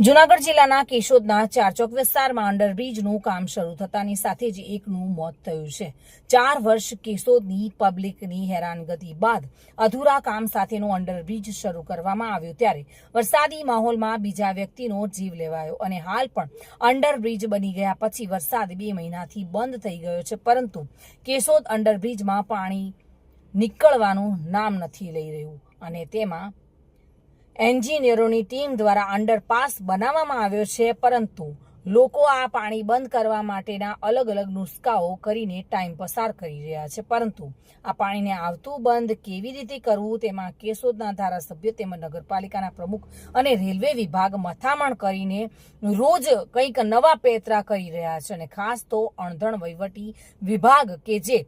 જુનાગઢ જિલ્લાના કેશોદના ચારચોક વિસ્તારમાં અંડરબ્રિજનું કામ શરૂ થતાની સાથે જ એકનું મોત થયું છે. ચાર વર્ષ કેશોદની પબ્લિકની હેરાનગતિ બાદ અધૂરા કામ સાથેનું અંડરબ્રિજ શરૂ કરવામાં આવ્યો ત્યારે વરસાદી માહોલમાં બીજા વ્યક્તિનો જીવ લેવાયો અને હાલ પણ અંડરબ્રિજ બની ગયા પછી વરસાદ બે મહિનાથી બંધ થઈ ગયો છે, પરંતુ કેશોદ અંડરબ્રિજમાં પાણી નીકળવાનું નામ નથી લઈ રહ્યું અને તેમાં એન્જિનિયરોની ટીમ દ્વારા અંડરપાસ બનાવવામાં આવ્યો છે, પરંતુ લોકો આ પાણી બંધ કરવા માટેના અલગ અલગ નુસ્ખાઓ કરીને ટાઈમ પસાર કરી રહ્યા છે. પરંતુ આ પાણીને આવતું બંધ કેવી રીતે કરવું તેમાં કેશોદના ધારાસભ્ય તેમજ નગરપાલિકાના પ્રમુખ અને રેલવે વિભાગ મથામણ કરીને રોજ કંઈક નવા પેતરા કરી રહ્યા છે અને ખાસ તો અણધણ વહીવટી વિભાગ કે જે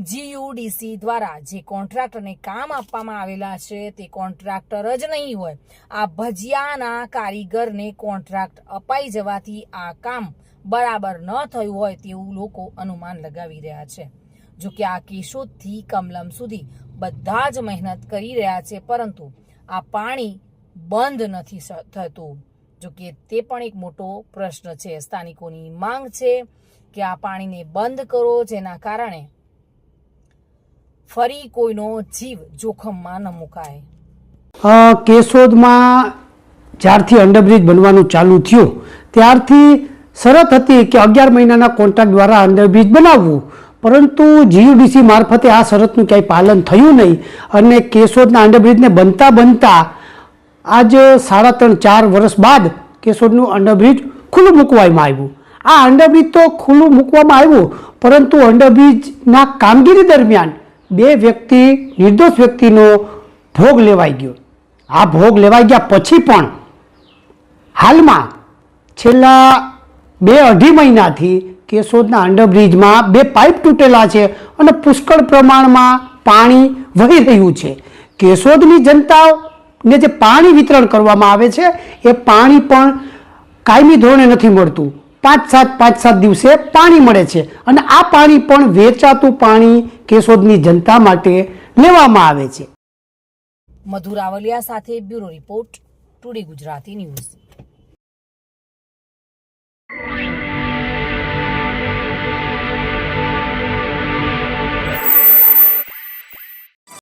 જીયુડીસી દ્વારા જે કોન્ટ્રાક્ટરને કામ આપવામાં આવેલા છે, તે કોન્ટ્રાક્ટર જ નહીં હોય. આ ભજીયાના કારીગરને કોન્ટ્રાક્ટ અપાઈ જવાથી આ કામ બરાબર ન થયું હોય તેવું લોકો અનુમાન લગાવી રહ્યા છે. જો કે આ કેશોદથી કમલમ સુધી બધા જ મહેનત કરી રહ્યા છે, પરંતુ આ પાણી બંધ નથી થતું. જો કે તે પણ એક મોટો પ્રશ્ન છે. સ્થાનિકોની માંગ છે કે આ પાણીને બંધ કરો, જેના કારણે ફરી કોઈનો જીવ જોખમમાં ન મુકાય. કેશોદમાં જ્યારથી અંડરબ્રિજ બનવાનું ચાલુ થયું, ત્યારથી શરત હતી કે અગિયાર મહિનાના કોન્ટ્રાક્ટ દ્વારા અંડરબ્રિજ બનાવવું. પરંતુ જીયુડીસી મારફતે આ શરતનું ક્યાંય પાલન થયું નહીં અને કેશોદના અંડરબ્રિજને બનતા બનતા આજ સાડા ત્રણ ચાર વર્ષ બાદ કેશોદનું અંડરબ્રિજ ખુલ્લું મૂકવામાં આવ્યું. આ અંડરબ્રિજ તો ખુલ્લું મૂકવામાં આવ્યું, પરંતુ અંડરબ્રિજના કામગીરી દરમિયાન બે વ્યક્તિ, નિર્દોષ વ્યક્તિનો ભોગ લેવાઈ ગયો. આ ભોગ લેવાઈ ગયા પછી પણ હાલમાં છેલ્લા બે અઢી મહિનાથી કેશોદના અંડરબ્રિજમાં બે પાઇપ તૂટેલા છે અને પુષ્કળ પ્રમાણમાં પાણી વહી રહ્યું છે. કેશોદની જનતાને જે પાણી વિતરણ કરવામાં આવે છે, એ પાણી પણ કાયમી ધોરણે નથી મળતું. પાંચ સાત પાંચ સાત દિવસે પાણી મળે છે. અને આ પાણી પણ વેચાતું પાણી કેશોદની જનતા માટે લેવામાં આવે છે. મધુરાવલિયા સાથે bureau report, today Gujarati news.